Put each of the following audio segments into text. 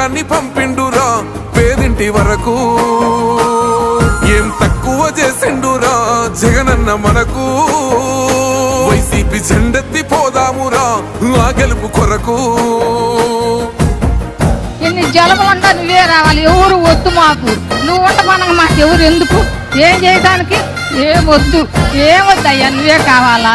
పథకాన్ని పంపిండురా. పేదింటి వరకు ఏం తక్కువ చేసిండురా. జగనన్న మనకు వైసీపీ జెండెత్తి పోదామురా. ఆ గెలుపు కొరకు ఎన్ని జలములంటా నువ్వే రావాలి. ఎవరు వద్దు మాకు. నువ్వు ఉండమనగా మాకు ఎవరు ఎందుకు? ఏం చేయడానికి ఏం వద్దు. ఏం వద్దయ్యా? నువ్వే కావాలా?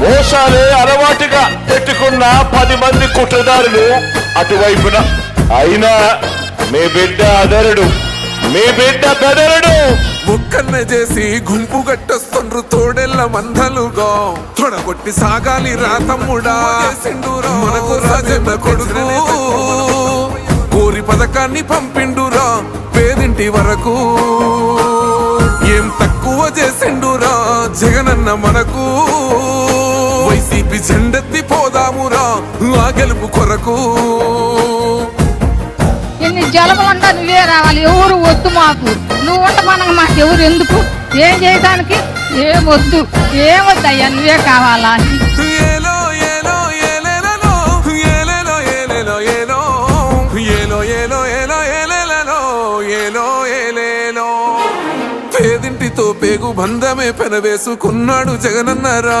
మోసాలే అలవాటుగా పెట్టుకున్న పది మంది కుట్రదారులు అటువైపున. అయినా మీ బిడ్డ అదరుడు. మీ బిడ్డ బెదరుడు. ఒక్కన్న చేసి గుంపు గట్టొస్తుండ్రు తోడెల్ల మందలుగా. తొడగొట్టి సాగాలి రా తమ్ముడా. మనకు రాజన్న కొడుకు. కోరి పథకాన్ని పంపిండురా. పేదింటి వరకు ఏం తక్కువ చేసిండురా. జగనన్న మనకు ఆ గెలుపు కొరకు. ఎన్ని జలములంటా నువ్వే రావాలి ఎవరు వద్దు మాకు. నువ్వు ఉండమనగా మాకు ఎవరు ఎందుకు? ఏం చేయడానికి ఏం వద్దు. ఏం వద్దయ్యా నువ్వే కావాలా? పేదింటితో పేగు బంధమే పెనవేసుకున్నాడు జగనన్నరా.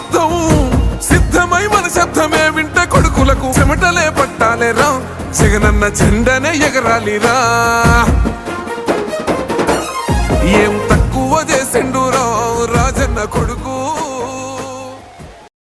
శబ్దమే వింట కొడుకులకు చెమటలే పట్టాలేరా జగనన్న జెండనే ఎగరాలిరా. ఏం తక్కువ చేసిండురా రాజన్న కొడుకు.